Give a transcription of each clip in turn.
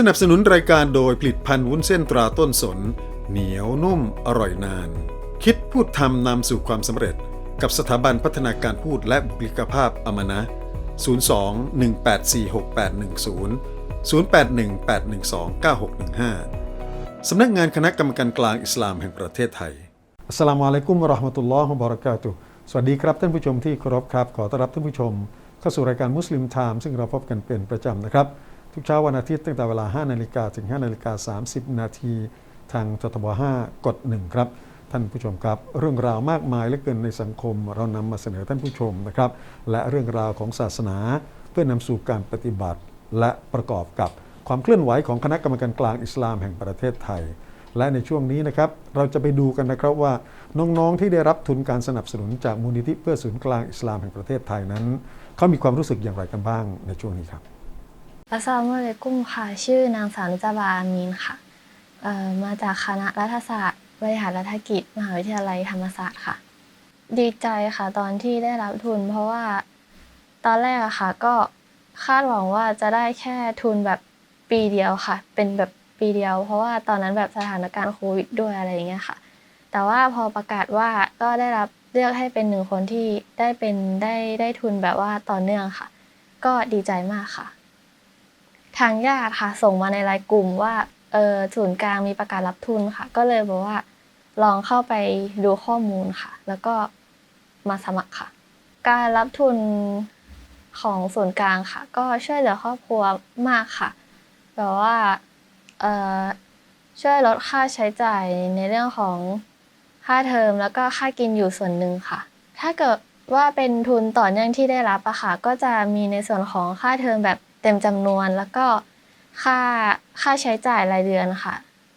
สนับสนุนรายการโดยผลิตภัณฑ์วุ้นเส้นตราต้นสน เหนียวนุ่มอร่อยนาน คิดพูดทำนำสู่ความสำเร็จ กับสถาบันพัฒนาการพูดและบุคลิกภาพอมนะ 02-1846810 0818129615 สำนักงานคณะกรรมการกลางอิสลามแห่งประเทศไทยอัสลามุอะลัยกุมราะห์มะตุลลอฮ์วะบะเราะกาตุสวัสดีครับท่านผู้ชมที่เคารพครับ ขอต้อนรับท่านผู้ชม เข้าสู่รายการมุสลิมไทม์ซึ่งเราพบกันเป็นประจำนะครับ ทุกเช้าวันอาทิตย์ตั้งแต่เวลา 5 นาฬิกาถึง 5 นาฬิกา 30 นาทีทางททบ 5 กด 1 ครับ ท่านผู้ชมครับ เรื่องราวมากมายเหลือเกินในสังคม เรานำมาเสนอท่านผู้ชมนะครับ และเรื่องราวของศาสนา เพื่อนำสู่การปฏิบัติและประกอบกับความเคลื่อนไหวของคณะกรรมการกลางอิสลามแห่งประเทศไทย และในช่วงนี้นะครับเราจะไปดูกันนะครับว่าน้องๆที่ได้รับทุนการสนับสนุนจากมูลนิธิเพื่อศูนย์กลางอิสลามแห่งประเทศไทยนั้นเขามีความรู้สึกอย่างไรกันบ้างในช่วงนี้ครับ อัสสลามุอะลัยกุมค่ะ ชื่อนางสาวนุจบาอามีนค่ะมาจากคณะรัฐศาสตร์ บริหารรัฐกิจ มหาวิทยาลัยธรรมศาสตร์ค่ะ ดีใจค่ะตอนที่ได้รับทุน เพราะว่าตอนแรกอะค่ะ ก็คาดหวังว่าจะได้แค่ทุนแบบปีเดียวค่ะ เป็นแบบปีเดียว เพราะว่าตอนนั้นแบบสถานการณ์โควิดด้วยอะไรอย่างเงี้ยค่ะ แต่ว่าพอประกาศว่าก็ได้รับเลือกให้เป็นหนึ่งคนที่ได้เป็นได้ได้ทุนแบบว่าต่อเนื่องค่ะ ก็ดีใจมากค่ะ ทางญาติค่ะ ส่งมาในไลน์กลุ่มว่าเออศูนย์กลางมีประกาศรับทุนค่ะ ก็เลยบอกว่าลองเข้าไปดูข้อมูลค่ะ แล้วก็มาสมัครค่ะ การรับทุนของศูนย์กลางค่ะ ก็ช่วยเหลือครอบครัวมากค่ะแบบว่าเอ่อช่วยลดค่าใช้จ่ายในเรื่องของค่าเทอมแล้วก็ค่ากินอยู่ส่วนหนึ่งค่ะ ถ้าเกิดว่าเป็นทุนต่อเนื่องที่ได้รับอะค่ะก็จะมีในส่วนของค่าเทอมแบบ เต็มจำนวนแล้วก็ค่าค่าใช้จ่ายรายเดือนค่ะ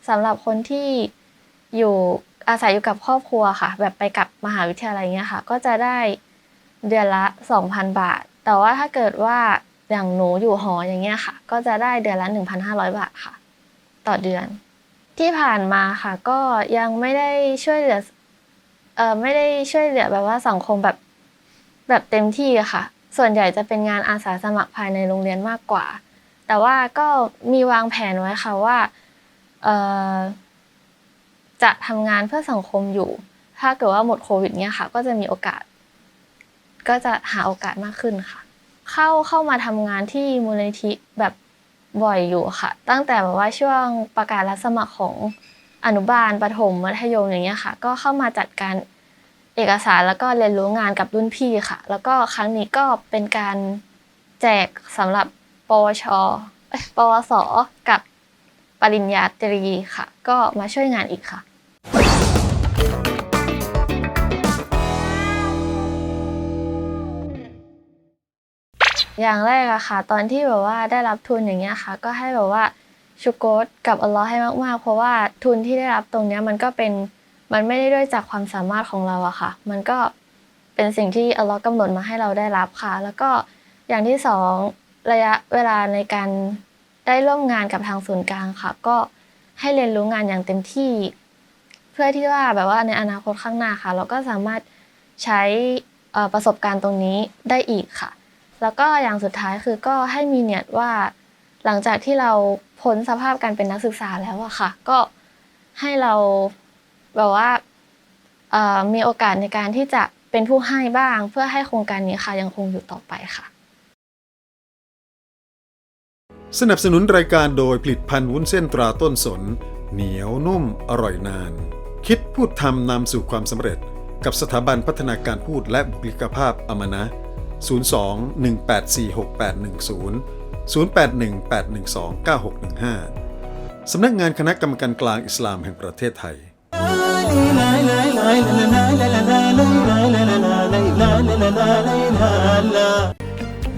สำหรับคนที่อยู่อาศัยอยู่กับครอบครัวค่ะ แบบไปกับมหาวิทยาลัยเงี้ยค่ะ ก็จะได้เดือนละ 2,000 บาท แต่ว่าถ้าเกิดว่าอย่างหนูอยู่หออย่างเงี้ยค่ะ ก็จะได้เดือนละ 1,500 บาทค่ะ ต่อเดือน ที่ผ่านมาค่ะ ก็ยังไม่ได้ช่วยเหลือเอ่อไม่ได้ช่วยเหลือแบบว่าสังคมแบบแบบเต็มที่ค่ะ ส่วนใหญ่จะเป็นงานอาสาสมัครภายในโรงเรียนมากกว่า แต่ว่าก็มีวางแผนไว้ค่ะว่าจะทำงานเพื่อสังคมอยู่ ถ้าเกิดว่าหมดโควิดเนี่ยค่ะ ก็จะมีโอกาส ก็จะหาโอกาสมากขึ้นค่ะ เข้าเข้ามาทำงานที่มูลนิธิแบบบ่อยอยู่ค่ะ ตั้งแต่แบบว่าช่วงประกาศรับสมัครของอนุบาลประถมมัธยมอย่างเงี้ยค่ะ ก็เข้ามาจัดการ เอกสารแล้วก็เรียนรู้งานกับรุ่นพี่ค่ะ แล้วก็ครั้งนี้ก็เป็นการแจกสำหรับปวชปวสกับปริญญาตรีค่ะ ก็มาช่วยงานอีกค่ะอย่างแรกอะค่ะ ตอนที่แบบว่าได้รับทุนอย่างเงี้ยค่ะ ก็ให้แบบว่าชุกรกับอัลเลอฮ์ให้มากๆ เพราะว่าทุนที่ได้รับตรงเนี้ยมันก็เป็น มันไม่ได้ด้วยจากความสามารถของเราอะค่ะ มันก็เป็นสิ่งที่อัลเลอฮ์กำหนดมาให้เราได้รับค่ะ แล้วก็อย่างที่สองระยะเวลาในการได้ร่วมงานกับทางศูนย์กลางค่ะ ก็ให้เรียนรู้งานอย่างเต็มที่ เพื่อที่ว่าแบบว่าในอนาคตข้างหน้าค่ะ เราก็สามารถใช้ประสบการณ์ตรงนี้ได้อีกค่ะ แล้วก็อย่างสุดท้ายคือก็ให้มีเนียดว่าหลังจากที่เราพ้นสภาพการเป็นนักศึกษาแล้วอะค่ะ ก็ให้เรา แบบว่ามีโอกาสในการที่จะเป็นผู้ให้บ้าง เพื่อให้โครงการนี้ค่ะยังคงอยู่ต่อไปค่ะ สนับสนุนรายการโดยผลิตภัณฑ์วุ้นเส้นตราต้นสน เหนียวนุ่มอร่อยนาน คิดพูดทำนำสู่ความสำเร็จ กับสถาบันพัฒนาการพูดและบุคลิกภาพอมนะ 02-1846810 0818129615 สำนักงานคณะกรรมการกลางอิสลามแห่งประเทศไทย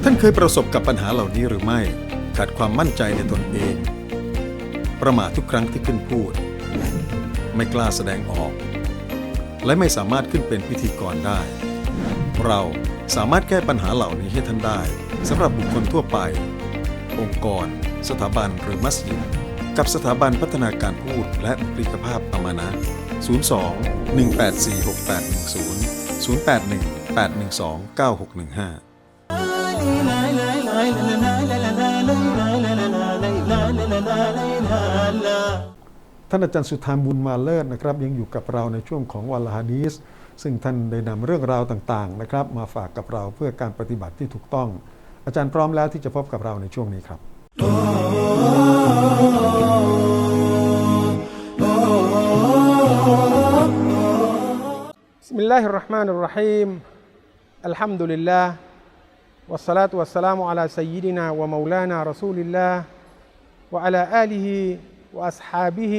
ท่านเคยประสบกับปัญหาเหล่านี้หรือไม่ ขาดความมั่นใจในตนเอง ประมาททุกครั้งที่ขึ้นพูด ไม่กล้าแสดงออก และไม่สามารถขึ้นเป็นพิธีกรได้ เราสามารถแก้ปัญหาเหล่านี้ให้ท่านได้สำหรับบุคคลทั่วไป องค์กร สถาบันหรือมัสยิดกับสถาบันพัฒนาการพูดและบุคลิกภาพอามานะ 02 184 6810 081 812 9615ท่านอาจารย์สุธามบุญมาเลิศนะครับ ยังอยู่กับเราในช่วงของวันละฮะดีสซึ่งท่านได้นำเรื่องราวต่างๆนะครับ มาฝากกับเราเพื่อการปฏิบัติที่ถูกต้อง อาจารย์พร้อมแล้วที่จะพบกับเราในช่วงนี้ครับ بسم الله الرحمن الرحيم الحمد لله والصلاة والسلام على سيدنا ومولانا رسول الله وعلى آله وأصحابه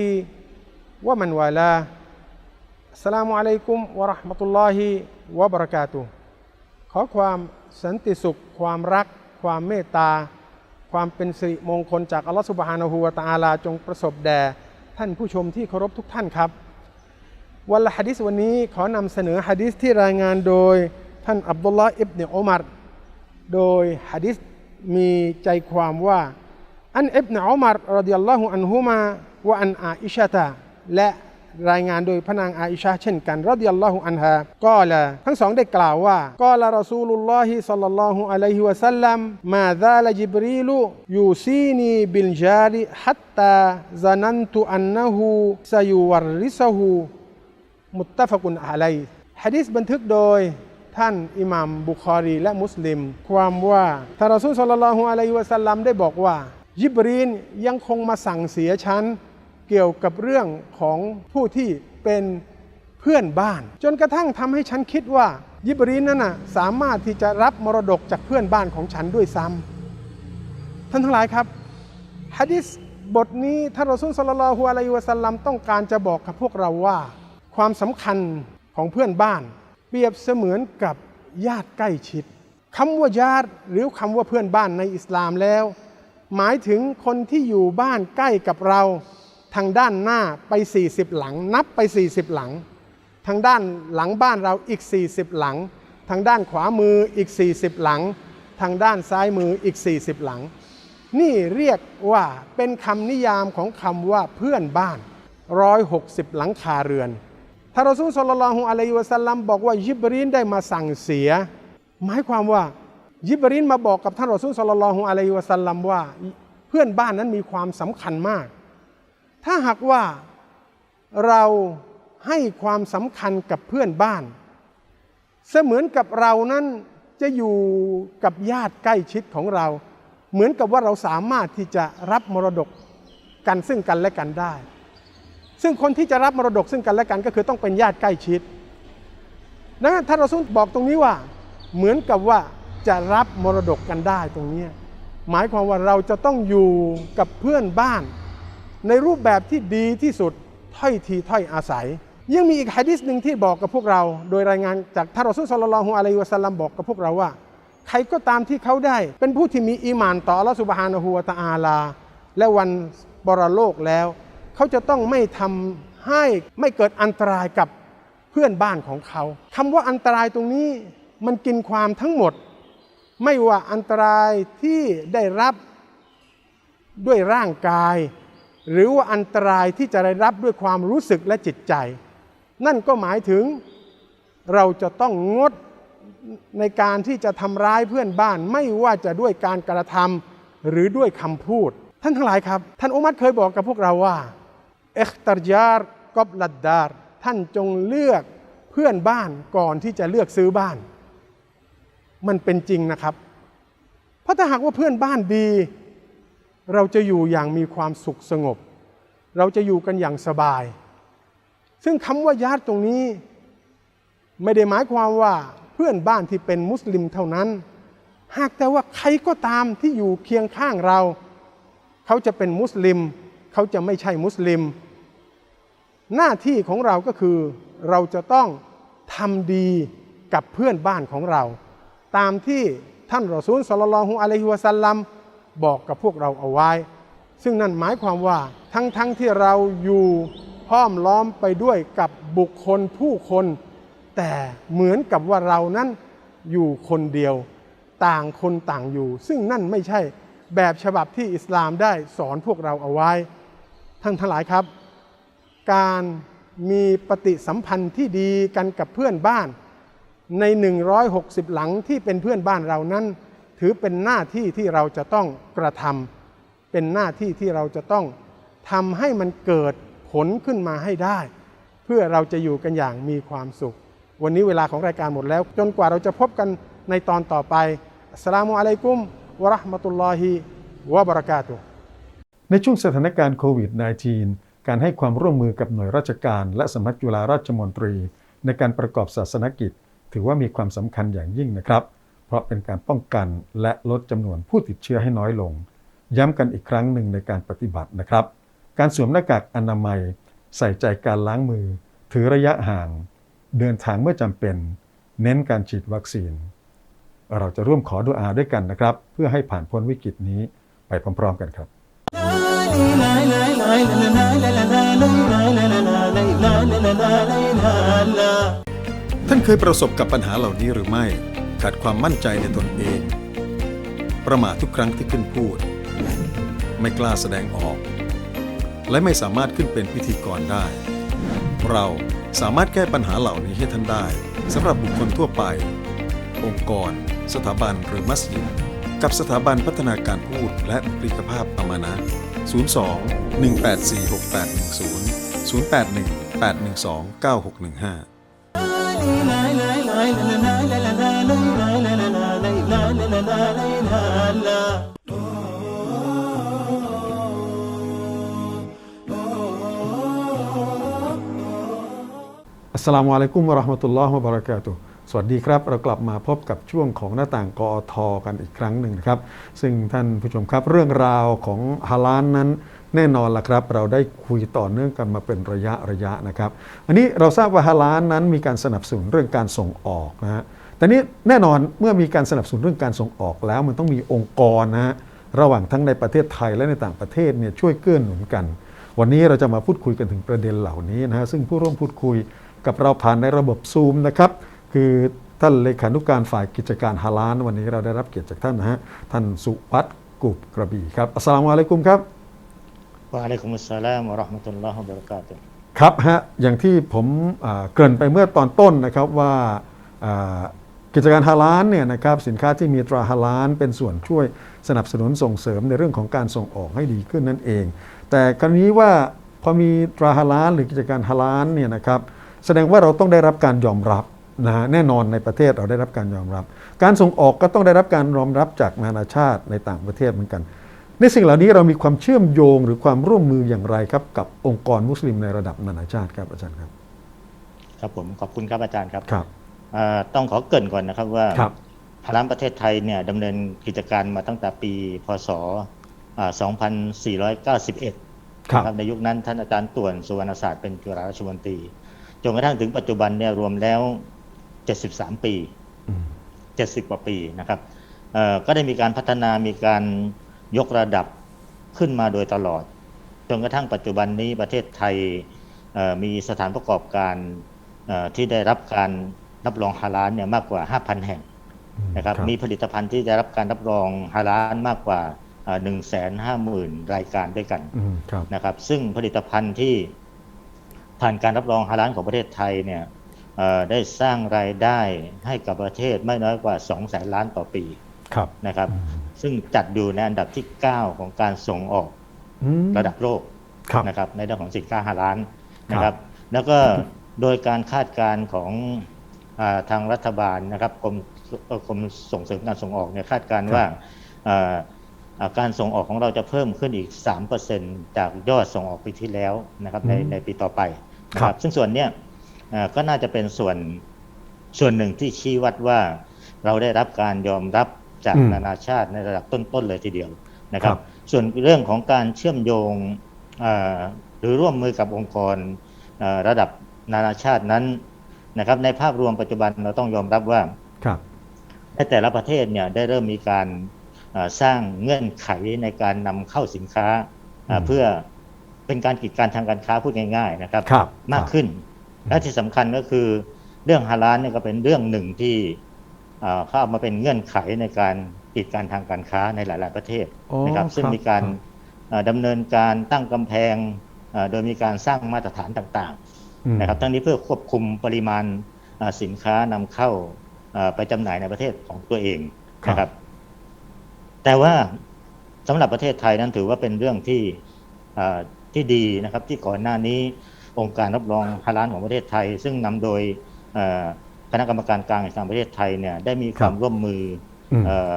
ومن والاه السلام عليكم ورحمة الله وبركاته ขอความสันติสุข ความรัก ความเมตตา ความเป็นสิริมงคลจากอัลลอฮฺสุบฮานะฮูวะตะอาลาจงประสบแด่ท่านผู้ชมที่เคารพทุกท่านครับ วันละฮะดิษวันนี้ขอนำเสนอฮะดิษที่รายงานโดยท่านอับดุลลาห์อิบเนอุมัรโดยฮะดิษมีใจความว่า อันอิบเนอุมัรรดิยัลลอฮุอันฮุมาวะอันอาอิชะตะและรายงานโดยพระนางอาอิชะเช่นกันรดิยัลลอฮุอันฮาก็ละทั้งสองได้กล่าวว่าก็ละรอซูลุลลอฮิสัลลัลลอฮุอะลัยฮิวะสัลลัมมาซาลจิบรีลุยูซีนีบิลจาริฮัตตาซานันตุอันนะฮูซายุวรริซะฮู มุตตะฟกุนอะลัยฮะดิษบันทึกโดยท่านอิหมัมบุคอรีและมุสลิม ความว่าทารอซูลสลลัลลฮุอะลัยฮิวะสัลลัมได้บอกว่า ยิบรีนยังคงมาสั่งเสียฉันเกี่ยวกับเรื่องของผู้ที่เป็นเพื่อนบ้าน จนกระทั่งทำให้ฉันคิดว่า ยิบรีนนั้นน่ะสามารถที่จะรับมรดกจากเพื่อนบ้านของฉันด้วยซ้ำท่านทั้งหลายครับฮะดิษบทนี้ท่านรอซูลสลลัลลฮุอะลัยฮิวะสัลลัมต้องการจะบอกกับพวกเราว่า ความสำคัญของเพื่อนบ้าน เปรียบเสมือนกับญาติใกล้ชิดคำว่าญาติหรือคำว่าเพื่อนบ้านในอิสลามแล้ว หมายถึงคนที่อยู่บ้านใกล้กับเราทางด้านหน้าไป 40 หลัง นับไป 40 หลัง ทางด้านหลังบ้านเราอีก 40 หลัง ทางด้านขวามืออีก 40 หลัง ทางด้านซ้ายมืออีก 40 หลัง นี่เรียกว่าเป็นคำนิยามของคำว่าเพื่อนบ้าน 160 หลังคาเรือน ท่านรอซูลสลลัลฮุอะลัยฮิวะสัลลัมบอกว่ายิบรีนได้มาสั่งเสีย หมายความว่ายิบรีนมาบอกกับท่านรอซูลสลลัลฮุอะลัยฮิวะสัลลัมว่าเพื่อนบ้านนั้นมีความสำคัญมาก ถ้าหากว่าเราให้ความสำคัญกับเพื่อนบ้าน เสมือนกับเรานั้นจะอยู่กับญาติใกล้ชิดของเรา เหมือนกับว่าเราสามารถที่จะรับมรดกกันซึ่งกันและกันได้ ซึ่งคนที่จะรับมรดกซึ่งกันและกันก็คือต้องเป็นญาติใกล้ชิดดังนั้นท่านรอซูลบอกตรงนี้ว่าเหมือนกับว่าจะรับมรดกกันได้ตรงนี้หมายความว่าเราจะต้องอยู่กับเพื่อนบ้าน ในรูปแบบที่ดีที่สุดถ้อยทีถ้อยอาศัย ยังมีอีกฮะดิษหนึ่งที่บอกกับพวกเรา โดยรายงานจากท่านรอซูลสลลัลลอฮุอะลัยฮิวะสัลลัมบอกกับพวกเราว่า ใครก็ตามที่เขาได้ เป็นผู้ที่มีอีมานต่อลลอฮฺสุบฮานะฮูวะตะอาลา และวันบรโลกแล้ว เขาจะต้องไม่ทำให้ไม่เกิดอันตรายกับเพื่อนบ้านของเขาคำว่าอันตรายตรงนี้มันกินความทั้งหมด ไม่ว่าอันตรายที่ได้รับด้วยร่างกาย หรือว่าอันตรายที่จะได้รับด้วยความรู้สึกและจิตใจ นั่นก็หมายถึงเราจะต้องงดในการที่จะทำร้ายเพื่อนบ้าน ไม่ว่าจะด้วยการกระทำหรือด้วยคำพูด ท่านทั้งหลายครับ ท่านอุมัตเคยบอกกับพวกเราว่า เอคตารยาร์กอบลัดดาร์ท่านจงเลือกเพื่อนบ้านก่อนที่จะเลือกซื้อบ้าน มันเป็นจริงนะครับ เพราะถ้าหากว่าเพื่อนบ้านดี เราจะอยู่อย่างมีความสุขสงบ เราจะอยู่กันอย่างสบาย ซึ่งคำว่าญาติตรงนี้ ไม่ได้หมายความว่าเพื่อนบ้านที่เป็นมุสลิมเท่านั้น หากแต่ว่าใครก็ตามที่อยู่เคียงข้างเรา เขาจะเป็นมุสลิม เขาจะไม่ใช่มุสลิม หน้าที่ของเราก็คือเราจะต้องทำดีกับเพื่อนบ้านของเรา ตามที่ท่านรอซูลสลลัลอฮุอะลัยฮิวะสัลลัมบอกกับพวกเราเอาไว้ ซึ่งนั่นหมายความว่าทั้งๆทที่เราอยู่ห้อมล้อมไปด้วยกับบุคคลผู้คน แต่เหมือนกับว่าเรานั้นอยู่คนเดียว ต่างคนต่างอยู่ ซึ่งนั่นไม่ใช่แบบฉบับที่อิสลามได้สอนพวกเราเอาไว้ ท่านทั้งหลายครับ การมีปฏิสัมพันธ์ที่ดีกันกับเพื่อนบ้าน ใน 160 หลังที่เป็นเพื่อนบ้านเรานั้น ถือเป็นหน้าที่ที่เราจะต้องกระทำเป็นหน้าที่ที่เราจะต้องทำให้มันเกิดผลขึ้นมาให้ได้ เพื่อเราจะอยู่กันอย่างมีความสุข วันนี้เวลาของรายการหมดแล้ว จนกว่าเราจะพบกันในตอนต่อไปสลามุอะลัยกุมวะราะห์มะตุลลอฮิวะบะเราะกาตุฮ์ ในช่วงสถานการณ์โควิด -19 การให้ความร่วมมือกับหน่วยราชการและสำนักจุฬาราชมนตรี ในการประกอบศาสนกิจ ถือว่ามีความสำคัญอย่างยิ่งนะครับ เพราะเป็นการป้องกันและลดจำนวนผู้ติดเชื้อให้น้อยลง ย้ำกันอีกครั้งหนึ่งในการปฏิบัตินะครับ การสวมหน้ากากอนามัย ใส่ใจการล้างมือ ถือระยะห่าง เดินทางเมื่อจำเป็น เน้นการฉีดวัคซีน เราจะร่วมขอดุอาด้วยกันนะครับ เพื่อให้ผ่านพ้นวิกฤตนี้ไปพร้อมๆกันครับ ท่านเคยประสบกับปัญหาเหล่านี้หรือไม่ ขาดความมั่นใจในตนเอง ประมาททุกครั้งที่ขึ้นพูด ไม่กล้าแสดงออก และไม่สามารถขึ้นเป็นพิธีกรได้ เราสามารถแก้ปัญหาเหล่านี้ให้ท่านได้สำหรับบุคคลทั่วไป องค์กร สถาบันหรือมัสยิดกับสถาบันพัฒนาการพูดและบุคลิกภาพอามานะ 02 184 6810 081 812 9615อัสสลามุอะลัยกุมวะราะห์มะตุลลอฮ์วะบะเราะกาตุฮ์ สวัสดีครับ เรากลับมาพบกับช่วงของหน้าต่างกอทอกันอีกครั้งหนึ่งนะครับ ซึ่งท่านผู้ชมครับเรื่องราวของฮาลานนั้นแน่นอนละครับ เราได้คุยต่อเนื่องกันมาเป็นระยะระยะนะครับ อันนี้เราทราบว่าฮาลานนั้นมีการสนับสนุนเรื่องการส่งออกนะฮะแต่นี้แน่นอนเมื่อมีการสนับสนุนเรื่องการส่งออกแล้ว มันต้องมีองค์กรนะฮะระหว่างทั้งในประเทศไทยและในต่างประเทศเนี่ยช่วยเกื้อหนุนกัน วันนี้เราจะมาพูดคุยกันถึงประเด็นเหล่านี้นะฮะซึ่งผู้ร่วมพูดคุยกับเราผ่านในระบบซูมนะครับ คือท่านเลขานุการฝ่ายกิจการฮาลานวันนี้เราได้รับเกียรติจากท่านนะฮะท่านสุวัตกุบกระบี่ครับอัสสลามุอะลัยกุมครับวะอะลัยกุมุสสลามวะเราะห์มะตุลลอฮ์วะบะเราะกาตุฮ์ครับฮะอย่างที่ผมอ่าเกริ่นไปเมื่อตอนต้นนะครับว่าอ่ากิจการฮาลานเนี่ยนะครับสินค้าที่มีตราฮาลานเป็นส่วนช่วยสนับสนุนส่งเสริมในเรื่องของการส่งออกให้ดีขึ้นนั่นเอง แต่กรณีว่าพอมีตราฮาลานหรือกิจการฮาลานเนี่ยนะครับแสดงว่าเราต้องได้รับการยอมรับ นะฮะแน่นอนในประเทศเราได้รับการยอมรับ การส่งออกก็ต้องได้รับการยอมรับจากนานาชาติในต่างประเทศเหมือนกัน ในสิ่งเหล่านี้เรามีความเชื่อมโยงหรือความร่วมมืออย่างไรครับ กับองค์กรมุสลิมในระดับนานาชาติครับอาจารย์ครับ ครับผมขอบคุณครับอาจารย์ครับครับเอ่อต้องขอเกริ่นก่อนนะครับว่าครับพารามประเทศไทยเนี่ยดำเนินกิจการมาตั้งแต่ปีพศอ่า2491ครับนะในยุคนั้นท่านอาจารย์ต่วนสุวรรณศาสตร์เป็นจุฬาราชมนตรีจนกระทั่งถึงปัจจุบันเนี่ยรวมแล้ว 73 ปีอืม70 กว่าปีนะครับเอ่อก็ได้มีการพัฒนามีการยกระดับขึ้นมาโดยตลอด จนกระทั่งปัจจุบันนี้ประเทศไทยเอ่อมีสถานประกอบการเอ่อที่ได้รับการรับรองฮาลาลเนี่ยมากกว่า 5,000 แห่งนะครับมีผลิตภัณฑ์ที่ได้รับการรับรองฮาลาลมากกว่า 1 5 0 0 0 0 รายการด้วยกันอืมครับนะครับ ซึ่งผลิตภัณฑ์ที่ผ่านการรับรองฮาลาลของประเทศไทยเนี่ยเอ่อ ได้สร้างรายได้ให้กับประเทศไม่น้อยกว่า2แสนล้านต่อปีครับนะครับ ซึ่งจัดอยู่ในอันดับที่ 9 ของการส่งออกอืมระดับโลกครับนะครับ ในเรื่องของสินค้าฮาลาลนะคครัรับบแล้วก็โดยการคาดการณ์ของอาทางรัฐบาลนะครับกรมเอ่อกรมส่งเสริมการส่งออกเนี่ยคาดการณ์ว่าอ่าอ่าการส่งออกของเราจะเพิ่มขึ้นอีก 3%จากยอดส่งออกปีที่แล้วนะครับในอืมในปีต่อไปนะคครัรับบซึ่งส่วนเนี้ยอ่า ก็น่าจะเป็นส่วนส่วนหนึ่งที่ชี้วัดว่าเราได้รับการยอมรับจากอืมนานาชาติในระดับต้นๆเลยทีเดียวนะครับครับส่วนเรื่องของการเชื่อมโยงเอ่อหรือร่วมมือกับองค์กรเอ่อระดับนานาชาตินั้นนะครับ ในภาพรวมปัจจุบันเราต้องยอมรับว่าครับในแต่ละประเทศเนี่ยได้เริ่มมีการเอ่อสร้างเงื่อนไขในการนำเข้าสินค้าเอ่ออืมเพื่อเป็นการกีดกันทางการค้าพูดง่าย ๆ นะครับครับมากขึ้น และที่สำคัญก็คือเรื่องฮาลาลเนี่ยก็เป็นเรื่องหนึ่งที่เอ่อเข้ามาเป็นเงื่อนไขในการกีดกันทางการค้าในหลาย ๆ ประเทศโอ้นะครับ ซึ่งครับมีการครับเอ่อดำเนินการตั้งกำแพงเอ่อโดยมีการสร้างมาตรฐานต่างอืมๆนะครับ ทั้งนี้เพื่อควบคุมปริมาณเอ่อสินค้านำเข้าเอ่อไปจำหน่ายในประเทศของตัวเองนะครับ แต่ว่าสำหรับประเทศไทยนั้นถือว่าเป็นเรื่องที่เอ่อที่ดีนะครับ ที่ก่อนหน้านี้ องค์การรับรองฮาลาลของประเทศไทย ซึ่งนำโดยเอ่อคณะกรรมการกลางแห่งประเทศไทยเนี่ยได้มีความร่วมมืออืมเอ่อ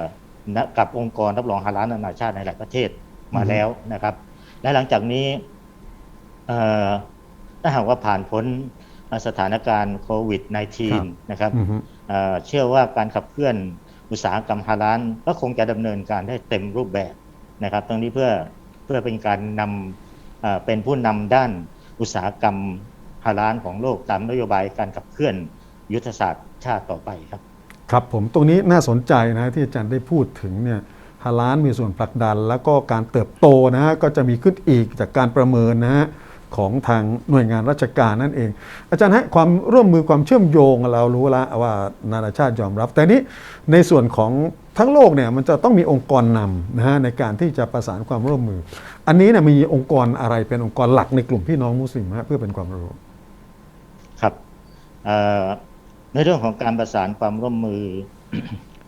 ณกับองค์กรรับรองฮาลาลนานาชาติในหลายประเทศมาอืมแล้วนะครับ และหลังจากนี้เอ่อถ้าหากว่าผ่านพ้นสถานการณ์โควิด -19 นะครับอืมฮึเอ่อเชื่อว่าการขับเคลื่อนอุตสาหกรรมฮาลาลก็คงจะดำเนินการได้เต็มรูปแบบนะครับ ตรงนี้เพื่อเพื่อเป็นการนำเอ่อเป็นผู้นำด้าน อุตสาหกรรมฮาลานของโลกตามนโยบายการขับเคลื่อนยุทธศาสตร์ชาติต่อไปครับ ครับผมตรงนี้น่าสนใจนะที่อาจารย์ได้พูดถึงเนี่ยฮาลานมีส่วนผลักดัน แล้วก็การเติบโตนะฮะก็จะมีขึ้นอีกจากการประเมินนะฮะ ของทางหน่วยงานราชการนั่นเอง อาจารย์ฮะความร่วมมือความเชื่อมโยงเรารู้แล้วว่านานาชาติยอมรับ แต่นี้ในส่วนของทั้งโลกเนี่ยมันจะต้องมีองค์กรนำนะฮะในการที่จะประสานความร่วมมือ อันนี้เนี่ยมีองค์กรอะไรเป็นองค์กรหลักในกลุ่มพี่น้องมุสลิมฮะเพื่อเป็นความรู้ครับเอ่อในเรื่องของการประสานความร่วมมือ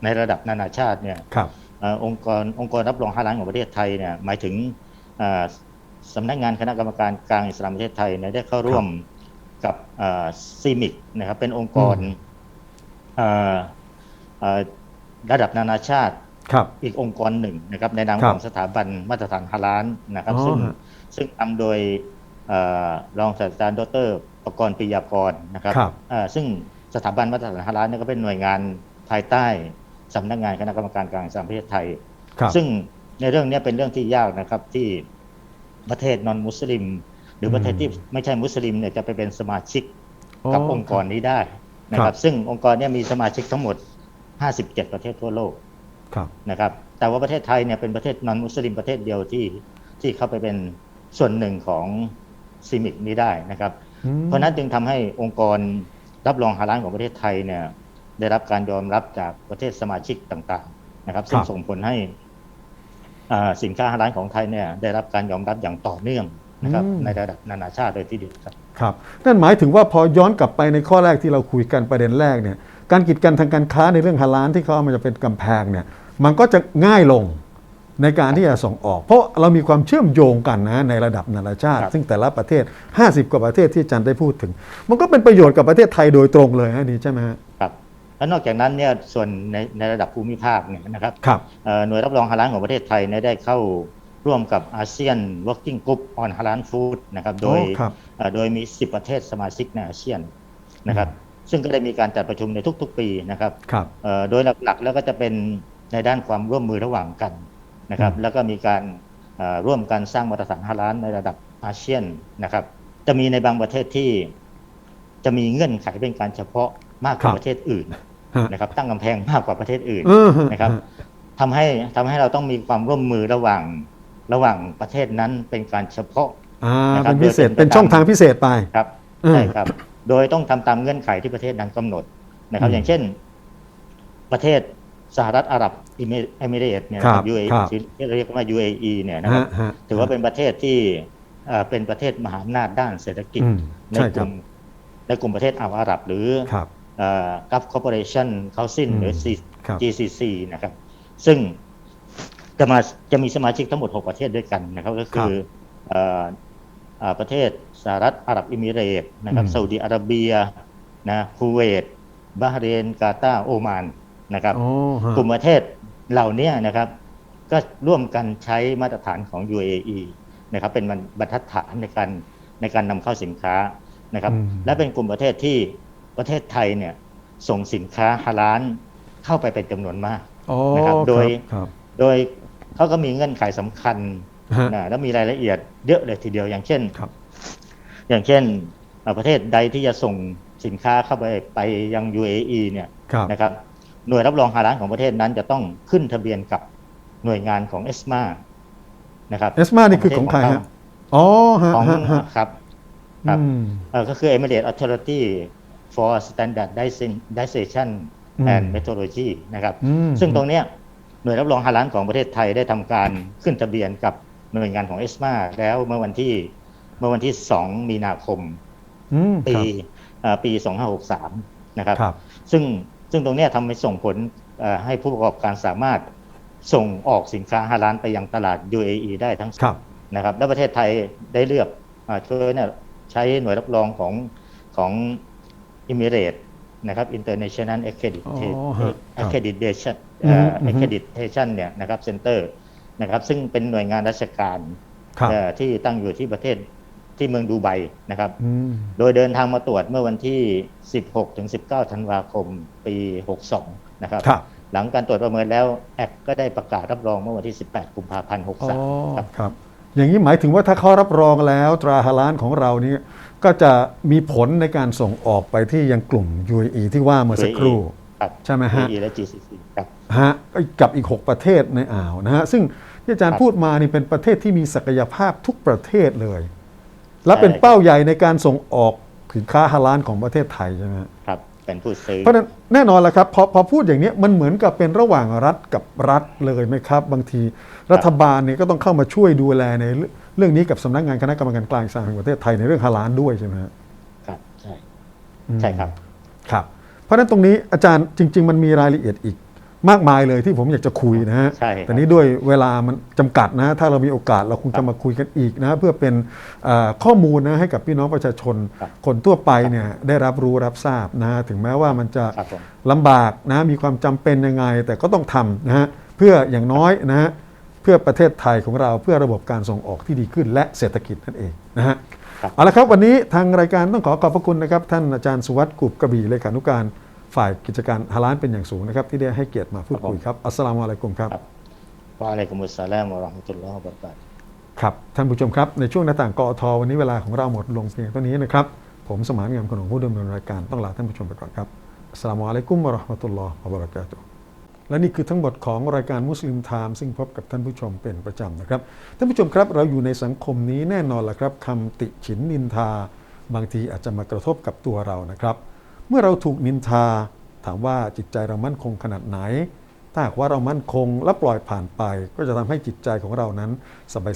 ในระดับนานาชาติเนี่ยครับเอ่อองค์กรองค์กรรับรองฮาลาลของประเทศไทยเนี่ยหมายถึงเอ่อ สำนักงานคณะกรรมการกลางอิสลามประเทศไทยเนี่ยได้เข้าร่วมกับซีมิกนะครับเป็นองค์กรอืมเอ่อเอ่อระดับนานาชาติครับอีกองค์กรหนึ่งนะครับในนามครับของสถาบันมาตรฐานฮาลาลนะครับอ๋อซึ่งฮะซึ่งนำโดยเอ่อรองศาสตราจารย์ดรประกรณ์ปิยากรนะครับครับเอ่อซึ่งสถาบันมาตรฐานฮาลาลเนี่ยก็เป็นหน่วยงานภายใต้สำนักงานคณะกรรมการกลางอิสลามประเทศไทยครับซึ่งในเรื่องเนี้ยเป็นเรื่องที่ยากนะครับที่ ประเทศนอนมุสลิม หรือประเทศที่ไม่ใช่มุสลิมเนี่ยจะไปเป็นสมาชิกกับองค์กรนี้ได้นะคครัรับบซึ่งองค์กรเนี้มีสมาชิกทั้งหมด 57 ประเทศทั่วโลกครับนะครับ แต่ว่าประเทศไทยเนี่ยเป็นประเทศนอนมุสลิมประเทศเดียวที่ที่เข้าไปเป็นส่วนหนึ่งของซีมิกนี้ได้นะครับอืมเพราะฉะนั้นจึงทำให้องค์กรรับรองฮาลาลของประเทศไทยเนี่ยได้รับการยอมรับจากประเทศสมาชิกต่างๆ นะครับ ซึ่งครับส่งผลให้อ่า สินค้าฮาลาลของไทยเนี่ยได้รับการยอมรับอย่างต่อเนื่องนะครับในระดับนานาชาติโดยที่เดียวครับครับนั่นหมายถึงว่าพอย้อนกลับไปในข้อแรกที่เราคุยกันประเด็นแรกเนี่ยการกีดกันทางการค้าในเรื่องฮาลาลที่เขาเอามันจะเป็นกำแพงเนี่ยมันก็จะง่ายลงในการที่จะส่งออก เพราะเรามีความเชื่อมโยงกันนะในระดับนานาชาติครับซึ่งแต่ละประเทศ 50 กว่าประเทศที่อาจันได้พูดถึง มันก็เป็นประโยชน์กับประเทศไทยโดยตรงเลยฮะนี่ใช่ไหมฮะครับ แล้วนอกจากนั้นเนี่ยส่วนในในระดับภูมิภาคเนี่ยนะครับครับเอ่อหน่วยรับรองฮาลาลของประเทศไทยเนี่ยได้เข้าร่วมกับอาเซียน Working Group on Halal Food นะครับโดยโอ้ครับเอ่อโดยมี 10 ประเทศสมาชิกในอาเซียนนะครับซึ่งก็ได้มีการจัดประชุมในทุก ๆ ปีนะครับครับเอ่อโดยหลักๆ แล้วก็จะเป็นในด้านความร่วมมือระหว่างกันนะครับอืมแล้วก็มีการเอ่อร่วมกันสร้างมาตรฐานฮาลาลในระดับอาเซียนนะครับ จะมีในบางประเทศที่จะมีเงื่อนไขเป็นการเฉพาะมากกว่าประเทศอื่นฮะ นะครับ ตั้งกำแพงมากกว่าประเทศอื่นเออฮนะครับฮะทำให้ทำให้เราต้องมีความร่วมมือระหว่างระหว่างประเทศนั้นเป็นการเฉพาะอ่านะครับเป็นพิเศษโดยเป็นเป็นช่องทางพิเศษไปครับอืมใช่ครับ โดยต้องทำตามเงื่อนไขที่ประเทศนั้นกำหนดนะครับอืมอย่างเช่น ประเทศสหรัฐอาหรับอิมิเอมิเรตส์เนี่ยครับ UAE ครับที่เรียกว่า UAE เนี่ยนะครับฮะฮะถือว่าเป็นประเทศที่เอ่อเป็นประเทศมหาอำนาจด้านเศรษฐกิจอืมในใช่กครัลุ่บมในกลุ่มประเทศอ่าวอาหรับหรือ ครับเอ่อ Gulf Cooperation Council หรืออืม C- ครับ GCC นะครับ ซึ่งจะมาจะมีสมาชิกทั้งหมด 6 ประเทศด้วยกันนะครับ ก็คือเอ่อเอ่อประเทศสหรัฐอาหรับอิมิเรตส์นะครับอืมซาอุดิอาระเบียนะคูเวตบาห์เรนกาตาร์โอมานนะครับอ๋อฮะกลุ่มประเทศเหล่านี้นะครับ ก็ร่วมกันใช้มาตรฐานของ UAE นะครับ เป็นบรรทัดฐานในการในการนำเข้าสินค้านะครับอืมและเป็นกลุ่มประเทศที่ ประเทศไทยเนี่ยส่งสินค้าฮาลาลเข้าไปเป็นจำนวนมากอ๋อนะครับ โดยครับโดยเขาก็มีเงื่อนไขสำคัญฮะนะแล้วมีรายละเอียดเยอะเลยทีเดียวอย่างเช่นครับอย่างเช่นเอ่อประเทศใดที่จะส่งสินค้าเข้าไปไปยัง UAE เนี่ยครับนะครับหน่วยรับรองฮาลาลของประเทศนั้นจะต้องขึ้นทะเบียนกับหน่วยงานของเอสมานะครับเอสมานี่คือของใครฮะอ๋อฮะของฮะฮะครับครับอืมเอ่อก็คือ Emirates Authority for Standardization อืม and Methodology นะครับอืมซึ่งตรงเนี้ยหน่วยรับรองฮาลาลของประเทศไทยได้ทำการขึ้นทะเบียนกับหน่วยงานของเอสมาแล้วเมื่อวันที่เมื่อวันที่ 2 มีนาคมอืมปีครับเอ่อปี 2563 นะครับครับ ซึ่งซึ่งตรงเนี้ยทำให้ส่งผลเอ่อให้ผู้ประกอบการสามารถส่งออกสินค้าฮาลาลไปยังตลาด UAE ได้ทั้งครับนะครับ และประเทศไทยได้เลือกอาช่วยเนี่ยใช้หน่วยรับรองของของ Emirates นะครับ International Accreditation อ๋อฮะครับ Accreditation อืมเอ่ออืม Accreditation เนี่ยนะครับ Center นะครับ ซึ่งเป็นหน่วยงานราชการครับเอ่อที่ตั้งอยู่ที่ประเทศที่เมืองดูไบนะครับอืมโดยเดินทางมาตรวจเมื่อวันที่ 16 ถึง 19 ธันวาคม ปี 62 นะครับครับ หลังการตรวจประเมินแล้วแอคก็ได้ประกาศรับรองเมื่อวันที่ 18 กุมภาพันธ์อ๋อ63 ครับครับ อย่างนี้หมายถึงว่าถ้าเขารับรองแล้วตราฮาลาลของเรานี้ก็จะมีผลในการส่งออกไปที่ยังกลุ่ม UAE ที่ว่าเมื่อสักครู่ครับใช่ไหมฮะ UAE และ GCC ครับฮะกับอีก 6 ประเทศในอ่าวนะฮะซึ่งที่อาจารย์ครับพูดมานี่เป็นประเทศที่มีศักยภาพทุกประเทศเลย และเป็นใช่ครับเป้าใหญ่ในการส่งออกสินค้าฮาลาลของประเทศไทยใช่ไหมฮะครับ เป็นผู้ซื้อ เพราะฉะนั้นแน่นอนแหละครับพอพอพูดอย่างนี้มันเหมือนกับเป็นระหว่างรัฐกับรัฐเลยไหมครับ บางทีรัฐบาลเนี่ยก็ต้องเข้ามาช่วยดูแลในเรื่องเรื่องนี้กับสำนักงานคณะกรรมการกลางอิสลามแห่งประเทศไทยในเรื่องฮาลาลด้วยใช่ไหมฮะครับใช่อืมใช่ครับครับ เพราะฉะนั้นตรงนี้อาจารย์จริง ๆ มันมีรายละเอียดอีก มากมายเลยที่ผมอยากจะคุยนะฮะ ใช่ครับแต่นี้ด้วยเวลามันจำกัดนะ ถ้าเรามีโอกาสเราคงจะมาคุยกันอีกนะ เพื่อเป็นเอ่อข้อมูลนะให้กับพี่น้องประชาชน ครับคนทั่วไปเนี่ยได้รับรู้รับทราบนะถึงแม้ว่ามันจะครับผมลำบากนะมีความจำเป็นยังไง แต่ก็ต้องทำนะฮะเพื่ออย่างน้อยนะฮะเพื่อประเทศไทยของเราเพื่อระบบการส่งออกที่ดีขึ้น และเศรษฐกิจนั่นเองนะฮะ ครับ เอาละครับ วันนี้ทางรายการต้องขอขอบพระคุณนะครับ ท่านอาจารย์สุวัสดิ์กุบกระบี่เลขานุการ ฝ่ายกิจการฮาลานเป็นอย่างสูงนะครับ ที่ได้ให้เกียรติมาพูดคุยครับ อัสสลามุอะลัยกุมครับครับวะอะลัยกุมุสสลามวะเราะห์มะตุลลอฮ์วะบะเราะกาตุฮ์ครับ ท่านผู้ชมครับ ในช่วงหน้าต่างกอทวันนี้เวลาของเราหมดลงเพียงเท่านี้นะครับ ผมสมานงามขนมผู้ดำเนินรายการต้องลาท่านผู้ชมไปก่อนครับอัสสลามุอะลัยกุมวะเราะห์มะตุลลอฮ์วะบะเราะกาตุฮ์และนี่คือทั้งหมดของรายการมุสลิมไทม์ซึ่งพบกับท่านผู้ชมเป็นประจำนะครับ ท่านผู้ชมครับเราอยู่ในสังคมนี้แน่นอนแหละครับคำติฉินนินทา บางทีอาจจะมากระทบกับตัวเรานะครับ เมื่อเราถูกนินทา ถามว่าจิตใจเรามั่นคงขนาดไหน ถ้าหากว่าเรามั่นคงและปล่อยผ่านไป ก็จะทำให้จิตใจของเรานั้น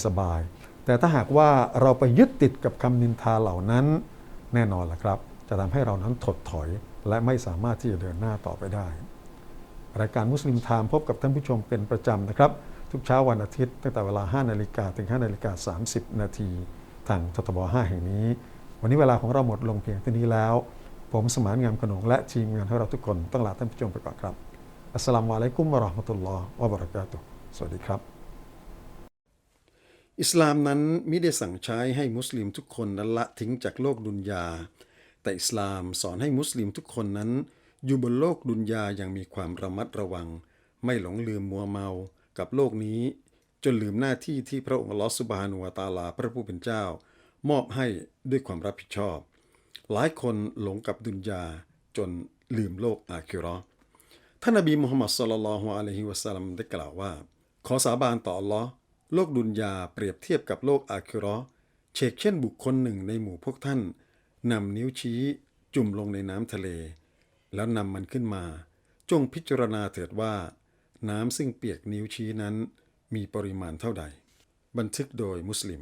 สบายๆแต่ถ้าหากว่าเราไปยึดติดกับคำนินทาเหล่านั้น แน่นอนล่ะครับ จะทำให้เรานั้นถดถอย และไม่สามารถที่จะเดินหน้าต่อไปได้รายการมุสลิมไทม์พบกับท่านผู้ชมเป็นประจำนะครับ ทุกเช้าวันอาทิตย์ตั้งแต่เวลา 5 นาฬิกาถึง 5 นาฬิกา 30 นาทีทางททบ 5 แห่งนี้ วันนี้เวลาของเราหมดลงเพียงเท่านี้แล้ว ผมสมานงามขนงและทีมงานของเราทุกคนต้องลาท่านผู้ชมไปก่อนครับ อัสสลามุอะลัยกุมวะราะห์มะตุลลอฮ์วะบะเราะกาตุสวัสดีครับ อิสลามนั้นมิได้สั่งใช้ให้มุสลิมทุกคนนั้นละทิ้งจากโลกดุนยา แต่อิสลามสอนให้มุสลิมทุกคนนั้น อยู่บนโลกดุนยาอย่างมีความระมัดระวัง ไม่หลงลืมมัวเมากับโลกนี้ จนลืมหน้าที่ที่พระองค์ลอสุบฮานุวะตาลาพระผู้เป็นเจ้า มอบให้ด้วยความรับผิดชอบ หลายคนหลงกับดุนยาจนลืมโลกอาคิราะห์ท่านนบีมุฮัมมัดสุลลัลฮุอะลัยฮิวะสัลลัมได้กล่าวว่า ขอสาบานต่ออัลลอฮ์โลกดุนยาเปรียบเทียบกับโลกอาคิราะห์เชกเช่นบุคคลหนึ่งในหมู่พวกท่านนำนิ้วชี้จุ่มลงในน้ำทะเล แล้วนำมันขึ้นมา จงพิจารณาเถิดว่า น้ำซึ่งเปียกนิ้วชี้นั้น มีปริมาณเท่าใด บันทึกโดยมุสลิม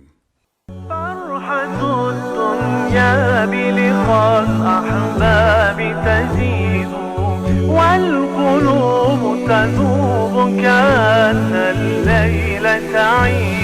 فرحة الدنيا بلقاء الأحباب تزيد والقلوب تذوب كأن الليل تعيد